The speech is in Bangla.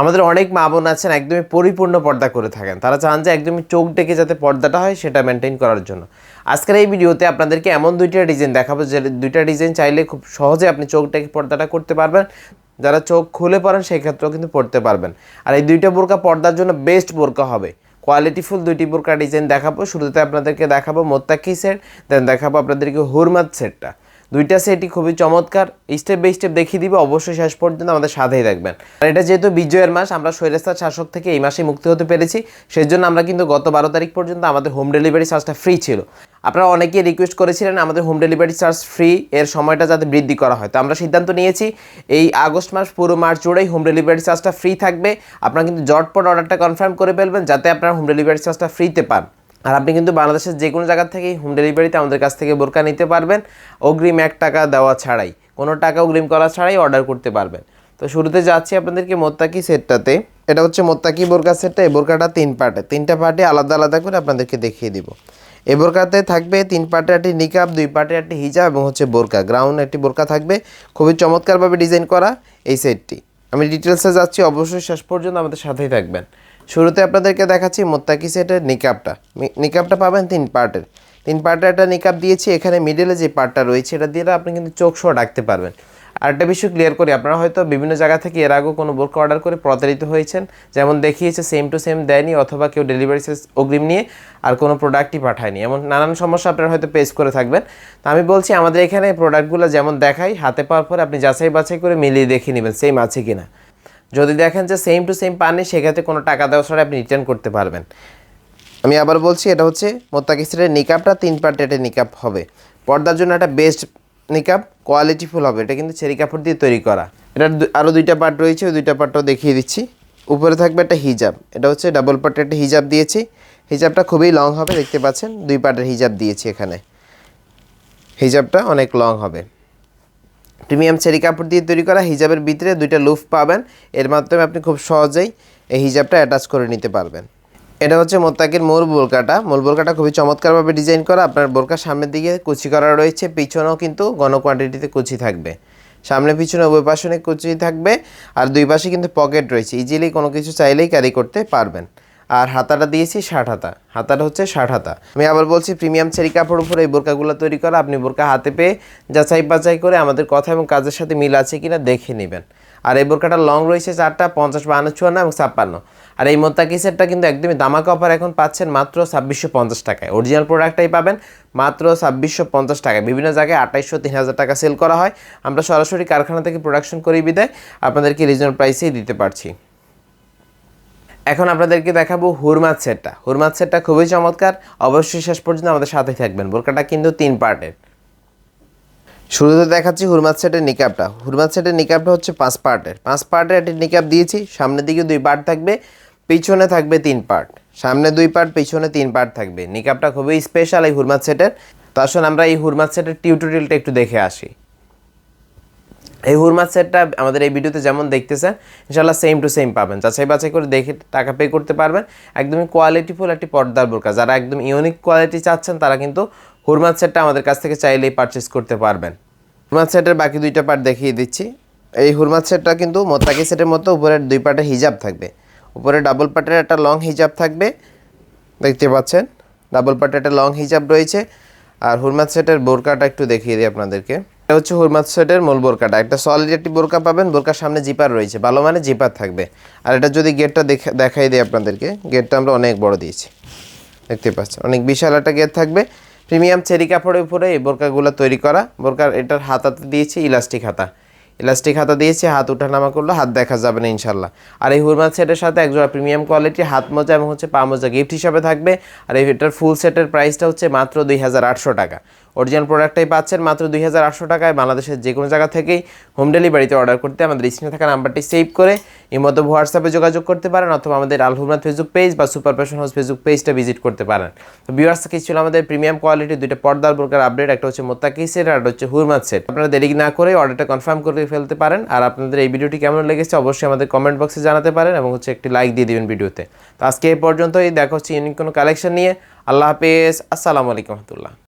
আমাদের অনেক মা বোন আছেন, একদমই পরিপূর্ণ পর্দা করে থাকেন। তারা চান যে একদমই চোখ ডেকে যাতে পর্দাটা হয়, সেটা মেনটেন করার জন্য। আজকের এই ভিডিওতে আপনাদেরকে এমন দুইটা ডিজাইন দেখাবো, যে দুইটা ডিজাইন চাইলে খুব সহজে আপনি চোখ ডেকে পর্দাটা করতে পারবেন। যারা চোখ খুলে পড়েন, সেই ক্ষেত্রেও কিন্তু পড়তে পারবেন। আর এই দুইটা বোরকা পর্দার জন্য বেস্ট বোরকা হবে। কোয়ালিটিফুল দুইটি বোরকা ডিজাইন দেখাবো। শুরুতে আপনাদেরকে দেখাবো মোত্তাকি সেট দেন দেখাবো আপনাদেরকে হুরমাত সেটটা দুইটা সেটই খুবই চমৎকার। স্টেপ বাই স্টেপ দেখিয়ে দিবে, অবশ্যই শেষ পর্যন্ত আমাদের সাথেই থাকবেন। আর এটা যেহেতু বিজয়ের মাস, আমরা শৈলেস্তার শাসক থেকে এই মাসে মুক্তি হতে পেরেছি। সেই জন্য আমরা কিন্তু গত বারো তারিখ পর্যন্ত আমাদের হোম ডেলিভারি চার্জটা ফ্রি ছিল। আপনারা অনেকেই রিকোয়েস্ট করেছিলেন আমাদের হোম ডেলিভারি চার্জ ফ্রি এর সময়টা যাতে বৃদ্ধি করা হয়। তো আমরা সিদ্ধান্ত নিয়েছি, এই আগস্ট মাস পুরো মার্চ জুড়েই হোম ডেলিভারি চার্জটা ফ্রি থাকবে। আপনারা কিন্তু জটপট অর্ডারটা কনফার্ম করে ফেলবেন, যাতে আপনারা হোম ডেলিভারি চার্জটা ফ্রিতে পান। আর আপনি কিন্তু বাংলাদেশের যে কোনো জায়গা থেকেই হোম ডেলিভারিতে আমাদের কাছ থেকে বোরকা নিতে পারবেন। অগ্রিম এক টাকা দেওয়া ছাড়াই। কোনো টাকা অগ্রিম করা ছাড়াই অর্ডার করতে পারবেন। তো শুরুতে যাচ্ছি আপনাদেরকে মোত্তাকি সেটটাতে। এটা হচ্ছে মোত্তাকি বোরকা সেটটা। এই বোরকাটা তিন পার্টে। তিনটা পার্টে আলাদা আলাদা করে আপনাদেরকে দেখিয়ে দিব। এই বোরকাতে থাকবে তিন পার্টে একটি নিকাব, দুই পার্টে একটি হিজাব এবং হচ্ছে বোরকা। গ্রাউন্ড একটি বোরকা থাকবে। খুবই চমৎকারভাবে ডিজাইন করা এই সেটটি। আমি ডিটেলসে যাচ্ছি। অবশ্যই শেষ পর্যন্ত আমাদের সাথেই থাকবেন। শুরুতে আপনাদেরকে দেখাচ্ছি মোত্তাকি সেটের নিকাবটা মি- নিকাবটা পাবেন তিন পার্টের। তিন পার্টের একটা নিকাব দিয়েছি, এখানে মিডলে যে পার্টটা রয়েছে, এটা দিয়ে আপনি কিন্তু চোখ সহ ডাকতে পারবেন। আর একটা বিষয় ক্লিয়ার করি, আপনারা হয়তো বিভিন্ন জায়গা থেকে এর আগেও কোনো বোরকা অর্ডার করে প্রতারিত হয়েছেন। যেমন দেখিয়েছে সেম টু সেম দেয়নি, অথবা কেউ ডেলিভারি অগ্রিম নিয়ে আর কোনো প্রোডাক্টই পাঠায়নি। এমন নানান সমস্যা আপনারা হয়তো পেস করে থাকবেন। তো আমি বলছি, আমাদের এখানে প্রোডাক্টগুলো যেমন দেখাই, হাতে পাওয়ার পরে আপনি যাচাই বাছাই করে মিলিয়ে দেখে নেবেন সেম আছে কিনা। যদি দেখেন যে সেম টু সেম পাননি, সেক্ষেত্রে কোনো টাকা দেওয়া ছাড়া আপনি রিটার্ন করতে পারবেন। আমি আবার বলছি, এটা হচ্ছে মোত্তাকিসের নিকাবটা তিন পার্ট এটা নিকাব হবে। পর্দার জন্য একটা বেস্ট নিকাব কোয়ালিটিফুল হবে। এটা কিন্তু চেরি কাপড় দিয়ে তৈরি করা। এটার আরও দুইটা পার্ট রয়েছে, ওই দুইটা পার্টটাও দেখিয়ে দিচ্ছি। উপরে থাকবে একটা হিজাব এটা হচ্ছে ডাবল পার্টের একটা হিজাব দিয়েছি। হিজাবটা খুবই লং হবে, দেখতে পাচ্ছেন? দুই পার্টের হিজাব দিয়েছি এখানে। হিজাবটা অনেক লং হবে। প্রিমিয়াম চেরি কাপড় দিয়ে তৈরি করা হিজাবের ভিতরে দুইটা লুফ পাবেন। এর মাধ্যমে আপনি খুব সহজেই এই হিজাবটা অ্যাটাচ করে নিতে পারবেন। এটা হচ্ছে মোত্তাকির মূল বোরকাটা। মূল বোরকাটা খুবই চমৎকারভাবে ডিজাইন করা। আপনার বোরকার সামনের দিকে কুচি করা রয়েছে। পিছনেও কিন্তু গণ কোয়ান্টিটিতে কুচি থাকবে। সামনে পিছনে উভয় পাশে কুচি থাকবে। আর দুই পাশে কিন্তু পকেট রয়েছে। ইজিলি কোনো কিছু চাইলেই ক্যারি করতে পারবেন। আর হাতাটা দিয়েছি ষাট হাতা। হাতাটা হচ্ছে ষাট হাতা। আমি আবার বলছি, প্রিমিয়াম চেরি কাপড় উপরে এই বোরকাগুলো তৈরি করা, আপনি বোরকা হাতে পেয়ে যাচাই বাছাই করে আমাদের কথা এবং কাজের সাথে মিল আছে কিনা দেখে নেবেন। আর এই বোরকাটা লং রয়েছে চারটা, পঞ্চাশ, বাহান্ন, চুয়ান্ন এবং ছাপ্পান্ন। আর এই মোত্তাকি সেটটা কিন্তু একদমই দামাকা অফার এখন পাচ্ছেন মাত্র ছাব্বিশশো পঞ্চাশ টাকায়। অরিজিনাল প্রোডাক্টটাই পাবেন মাত্র ছাব্বিশশো পঞ্চাশ টাকায়। বিভিন্ন জায়গায় আঠাইশশো, তিন হাজার টাকা সেল করা হয়। আমরা সরাসরি কারখানা থেকে প্রোডাকশন করি বিদায়। আপনাদেরকে রিজনেবল প্রাইসেই দিতে পারছি। এখন আপনাদেরকে দেখাবো হুরমাত সেটটা। হুরমাত সেটটা খুবই চমৎকার। অবশ্যই শেষ পর্যন্ত আমাদের সাথে থাকবেন। বোরকাটা কিন্তু তিন পার্টের। শুরুতে দেখাচ্ছি হুরমাত সেটের নিকাবটা হুরমাত সেটের নিকাবটা হচ্ছে পাঁচ পার্টের। পাঁচ পার্টের একটি নিকাব দিয়েছি। সামনের দিকে দুই পার্ট থাকবে, পিছনে থাকবে তিন পার্ট। সামনে দুই পার্ট, পিছনে তিন পার্ট থাকবে। নিকাবটা খুবই স্পেশাল এই হুরমাত সেটের। তো আসুন আমরা এই হুরমাত সেটের টিউটোরিয়ালটা একটু দেখে আসি। এই হুরমাত সেটটা আমাদের এই ভিডিওতে যেমন দেখতেছেন ইনশাল্লাহ সেম টু সেম পাবেন। যাচাই বাছাই করে দেখে টাকা পে করতে পারবেন। একদমই কোয়ালিটিফুল একটি পর্দার বোরকা। যারা একদম ইউনিক কোয়ালিটি চাচ্ছেন, তারা কিন্তু হুরমাত সেটটা আমাদের কাছ থেকে চাইলেই পারচেস করতে পারবেন। হুরমাত সেটের বাকি দুইটা পার্ট দেখিয়ে দিচ্ছি। এই হুরমাত সেটটা কিন্তু মোত্তাকি সেটের মতো উপরের দুই পার্টে হিজাব থাকবে। উপরে ডাবল পার্টের একটা লং হিজাব থাকবে। দেখতে পাচ্ছেন? ডাবল পার্টের একটা লং হিজাব রয়েছে। আর হুরমাত সেটের বোরকাটা একটু দেখিয়ে দিই আপনাদেরকে। এটা হচ্ছে হুরমাত সেটের মূল বোরকাটা। একটা সলিড একটি বোরকা পাবেন, বোরকার সামনে জিপার রয়েছে, ভালো মানে জিপার থাকবে। আর এটা যদি গেটটা দেখে, দেখাই দিই আপনাদেরকে, গেটটা আমরা অনেক বড় দিয়েছি। দেখতে পাচ্ছেন, অনেক বিশাল একটা গেট থাকবে। প্রিমিয়াম চেরি কাপড়ের উপরে এই বোরকাগুলো তৈরি করা। বোরকার এটার হাতাতে দিয়েছি ইলাস্টিক হাতা। ইলাস্টিক হাতা দিয়েছি, হাত উঠানামা করলে, হাত দেখা যাবে না ইনশাল্লাহ। আর এই হুরমাত সেটের সাথে একজোড়া প্রিমিয়াম কোয়ালিটি হাত মোজা এবং হচ্ছে পা মোজা গিফট হিসাবে থাকবে। আর এটার ফুল সেটের প্রাইসটা হচ্ছে মাত্র দুই হাজার আটশো টাকা। অরিজিনাল প্রোডাক্টটাই পাচ্ছেন মাত্র দুই হাজার আটশো টাকায় বাংলাদেশের যে কোনো জায়গা থেকেই হোম ডেলিভারিতে অর্ডার করতে আমাদের স্ক্রিনে থাকা নাম্বারটি সেভ করে এই মতো হোয়াটসঅ্যাপে যোগাযোগ করতে পারেন অথবা আমাদের আলহুমনাথ ফেসবুক পেজ বা সুপার প্যাশন হাউস ফেসবুক পেজটা ভিজিট করতে পারেন। তো ভিউয়ার্স কিছু ছিল আমাদের প্রিমিয়াম কোয়ালিটি, দুইটা পর্দার বোরকার আপডেট একটা হচ্ছে মোত্তাকি সেট আর হচ্ছে হুরমাত সেট আপনারা দেরি না করে অর্ডারটা কনফার্ম করে ফেলতে পারেন আর আপনাদের এই ভিডিওটি কেমন লেগেছে অবশ্যই আমাদের কমেন্ট বক্সে জানাতে পারেন এবং হচ্ছে একটি লাইক দিয়ে দেবেন ভিডিওতে। তো আজকে এই পর্যন্তই, দেখা হচ্ছে ইউনিক কোনো কালেকশন নিয়ে। আল্লাহ হাফেজ, আসসালামু আলাইকুম রহমতুল্লাহ।